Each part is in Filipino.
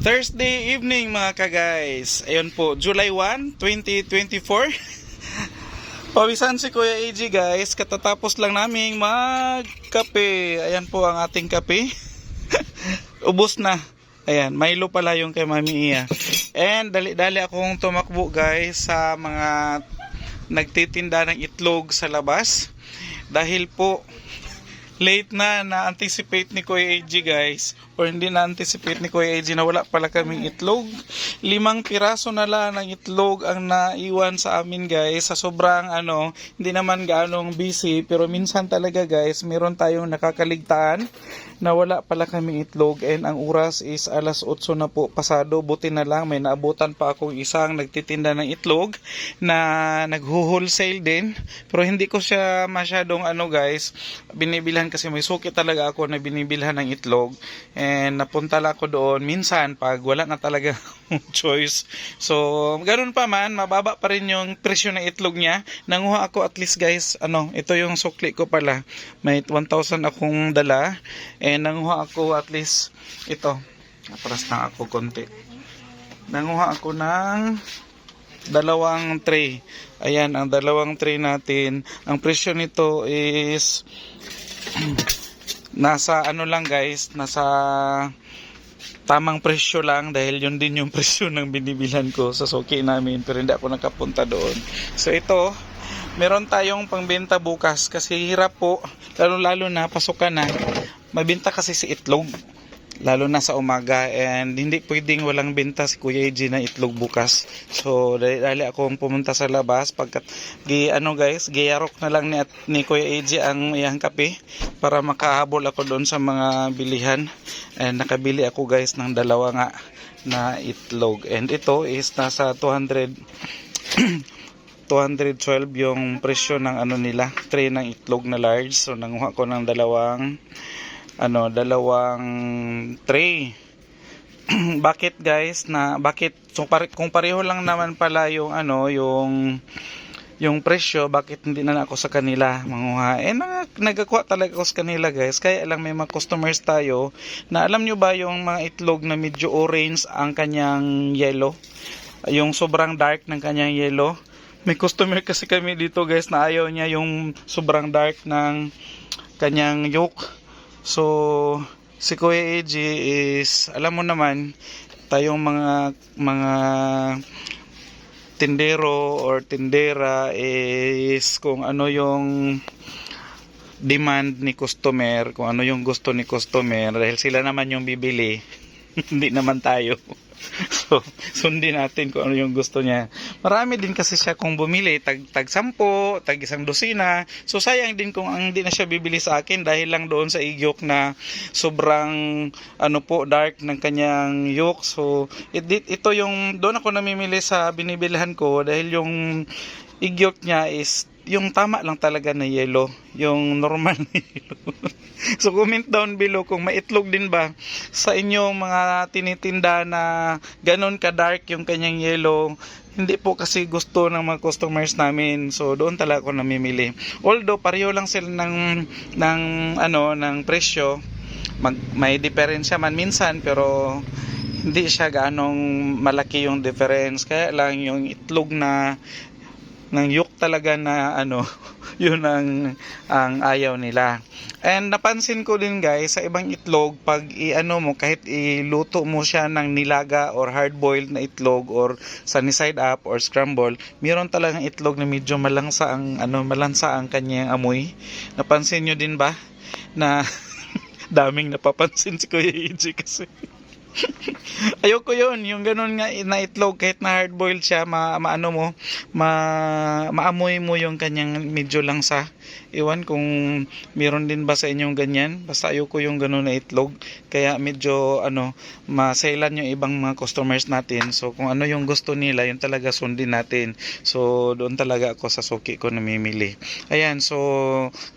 Thursday evening mga ka-guys. Ayun po, July 1, 2024. Pawisan si Kuya AG guys. Katatapos lang naming magkape. Ayan po ang ating kape. Ubus na. Ayan, Milo pala yung kay Mami Iya. And dali-dali akong tumakbo guys sa mga nagtitinda ng itlog sa labas. Dahil po late na na-anticipate ni Kuya AG guys. Or hindi na-anticipate ni Kuya AG na wala pala kaming itlog. Limang piraso na lang ng itlog ang naiwan sa amin guys. Sa sobrang ano hindi naman gaanong busy. Pero minsan talaga guys meron tayong nakakaligtaan na wala pala kaming itlog. And ang oras is alas 8 na po pasado. Buti na lang may naabutan pa akong isang nagtitinda ng itlog na nagho-wholesale din. Pero hindi ko siya masyadong ano guys kasi may suki talaga ako na binibilhan ng itlog. And napunta lang ako doon minsan pag wala na talaga choice. So ganun pa man mababa pa rin yung presyo ng itlog niya. Nanguha ako at least guys ano ito yung sukli ko pala. May 1,000 akong dala. And nanguha ako at least ito paras na ako konti. Nanguha ako ng dalawang tray. Ayan, ang dalawang tray natin. Ang presyo nito is nasa ano lang guys, nasa tamang presyo lang dahil yun din yung presyo ng binibilhan ko sa suki namin pero hindi ako nakapunta doon. So ito, meron tayong pangbenta bukas kasi hirap po, lalo-lalo na pasukan na, mabenta kasi si itlog lalo na sa umaga and hindi pwedeng walang benta si Kuya EJ na itlog bukas. So dali, dali akong pumunta sa labas pagkat gi ano guys, giyarok na lang ni, at, ni Kuya EJ ang iyang kape para makahabol ako doon sa mga bilihan. And nakabili ako guys ng dalawa nga na itlog. And ito is nasa 200 212 yung presyo ng ano nila, tray ng itlog na large. So nanguha ko ng dalawang ano, dalawang tray. bakit guys na bakit so pare, kung pareho lang naman pala yung ano, yung yung presyo, bakit hindi na ako sa kanila manguha? Eh, nag, nagkakuha talaga ako sa kanila guys. Kaya lang may mga customers tayo na alam nyo ba yung mga itlog na medyo orange ang kanyang yellow? Yung sobrang dark ng kanyang yellow. May customer kasi kami dito guys na ayaw niya yung sobrang dark ng kanyang yolk. So, si Kuya AJ is, alam mo naman, tayong mga mga tindero or tindera is kung ano yung demand ni customer, kung ano yung gusto ni customer, dahil sila naman yung bibili, hindi naman tayo. So, sundin natin kung ano yung gusto niya. Marami din kasi siya kung bumili, tag, tag sampo, tag isang dosina. So, sayang din kung ang hindi na siya bibili sa akin dahil lang doon sa igyok na sobrang, ano po, dark ng kanyang yolk. So, it, it, ito yung, doon ako namimili sa binibilhan ko dahil yung igyok niya is yung tama lang talaga na yellow, yung normal na yellow. so comment down below kung maitlog din ba sa inyong mga tinitinda na ganon ka dark yung kanyang yellow. Hindi po kasi gusto ng mga customers namin. So doon talaga ako namimili. Although pareho lang sila ng ng ano ng presyo. Mag, may diferensya man minsan pero hindi siya ganong malaki yung difference. Kaya lang yung itlog na ng yuk talaga na ano yun ang ang ayaw nila. And napansin ko din guys sa ibang itlog pag iano mo kahit iluto mo siya ng nilaga or hard boiled na itlog or sunny side up or scramble meron talagang itlog na medyo malansa ang ano malansa ang kanyang amoy. Napansin nyo din ba na daming napapansin si Kuya EJ kasi Ayoko yun, yung ganun nga na itlog kahit na hard boiled siya, ma, maano mo, ma, maamoy mo yung kanyang medyo lang sa. Iwan kung meron din ba sa inyong ganyan. Basta ayoko yung ganun na itlog. Kaya medyo ano, masailan yung ibang mga customers natin. So kung ano yung gusto nila, yun talaga sundin natin. So doon talaga ako sa suki ko namimili. Ayan, so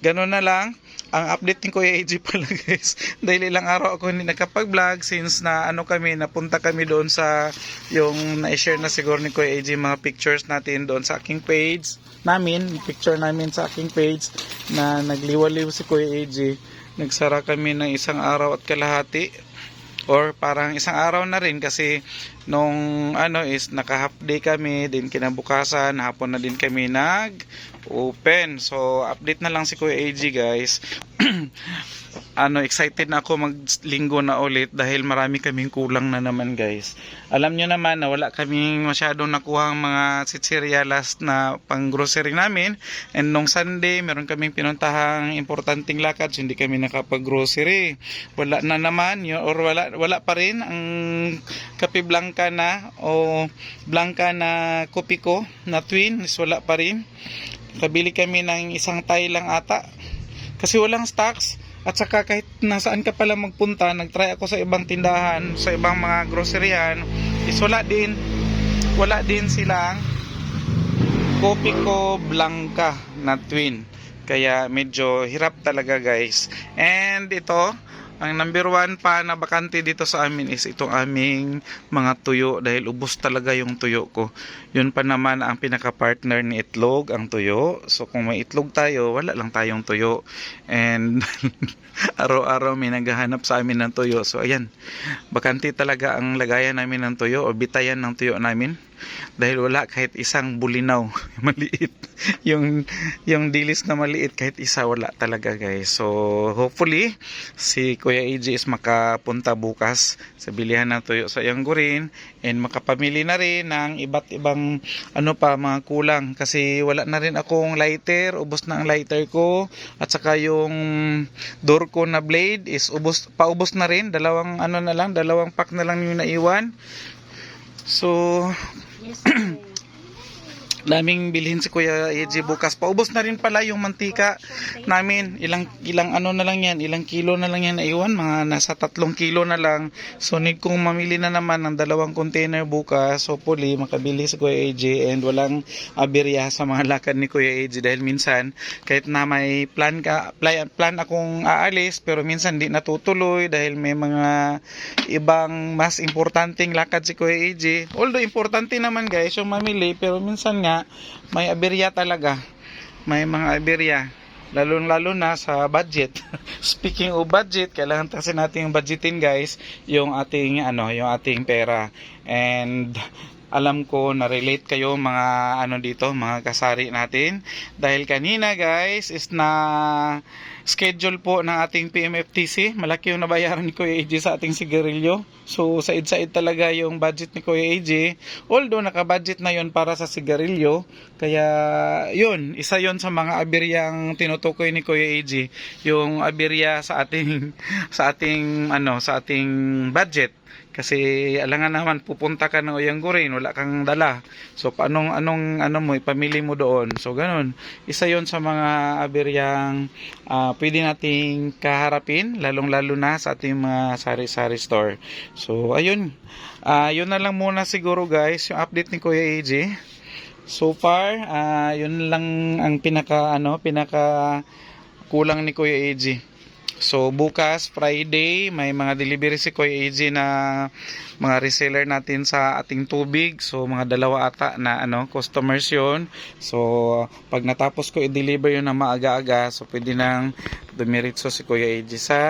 ganun na lang ang update ni Kuya AJ pala guys dahil ilang araw ako hindi nakapag-vlog since na ano kami napunta kami doon sa yung na-share na siguro ni Kuya AJ mga pictures natin doon sa aking page namin picture namin sa aking page na nagliwaliw si Kuya AJ nagsara kami ng isang araw at kalahati or parang isang araw na rin kasi nung ano is naka half day kami din kinabukasan hapon na din kami nag open so update na lang si Kuya AG guys ano excited na ako maglinggo na ulit dahil marami kaming kulang na naman guys. Alam nyo naman na wala kaming masyadong nakuhang mga sitserialas na pang grocery namin. And nung Sunday meron kaming pinuntahang importanteng lakad so hindi kami nakapag grocery wala na naman yun, or wala, wala pa rin ang kape blanca na o blanca na kopi ko na twin is wala pa rin. Kabili kami ng isang tay lang ata kasi walang stocks. At saka kahit nasaan ka pala magpunta nagtry ako sa ibang tindahan sa ibang mga groceryan is wala din. Wala din silang kopi ko blanca na twin. Kaya medyo hirap talaga guys. And ito ang number one pa na bakante dito sa amin is itong aming mga tuyo dahil ubos talaga yung tuyo ko. Yun pa naman ang pinaka-partner ni itlog, ang tuyo. So kung may itlog tayo, wala lang tayong tuyo. And araw-araw may naghahanap sa amin ng tuyo. So ayan, bakante talaga ang lagayan namin ng tuyo o bitayan ng tuyo namin. Dahil wala kahit isang bulinaw maliit. yung yung dilis na maliit kahit isa wala talaga guys. So hopefully si Kuya AJ is makapunta bukas sa bilihan ng tuyo sa Yanggurin and makapamili na rin ng iba't ibang ano pa mga kulang kasi wala na rin akong lighter, ubos na ang lighter ko at saka yung door ko na blade is ubos paubos na rin, dalawang ano na lang, dalawang pack na lang yung naiwan. So Yes, daming bilhin si Kuya AJ bukas. Paubos na rin pala yung mantika namin. Ilang ilang ano na lang yan, ilang kilo na lang yan naiwan, mga nasa tatlong kilo na lang. So need kong mamili na naman ng dalawang container bukas. Puli makabili si Kuya AJ and walang aberya sa mga lakad ni Kuya AJ dahil minsan kahit na may plan ka plan, plan akong aalis pero minsan di natutuloy dahil may mga ibang mas importanteng lakad si Kuya AJ. Although importante naman guys yung mamili pero minsan nga may aberya talaga. May mga aberya lalong lalo na sa budget. Speaking of budget, kailangan kasi natin budgetin guys yung ating ano, yung ating pera. And alam ko na relate kayo mga ano dito, mga kasari natin dahil kanina guys is na schedule po ng ating PMFTC. Malaki yung nabayaran ni Kuya AJ sa ating sigarilyo. So, said-said talaga yung budget ni Kuya AJ. Although, naka-budget na yon para sa sigarilyo. Kaya, yun, isa yon sa mga aberyang tinutukoy ni Kuya AJ. Yung aberya sa ating, sa ating, ano, sa ating budget. Kasi alangan naman pupunta ka ng Oyanggurin, wala kang dala. So paanong anong ano mo ipamili mo doon. So ganun. Isa 'yon sa mga aberyang ah, pwede nating kaharapin lalong-lalo na sa ating mga sari-sari store. So ayun. Ah, yun na lang muna siguro guys yung update ni Kuya AJ. So far, ah, yun lang ang pinaka ano, pinaka kulang ni Kuya AJ. So bukas Friday may mga delivery si Kuya AJ na mga reseller natin sa ating tubig. So mga dalawa ata na ano customers 'yon. So pag natapos ko i-deliver 'yon na maaga-aga, so pwede nang dumiretso si Kuya AJ sa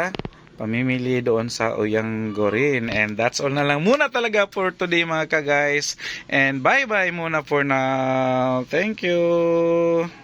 pamimili doon sa Uyang Gorin. And that's all na lang muna talaga for today mga ka-guys. And bye-bye muna for now. Thank you.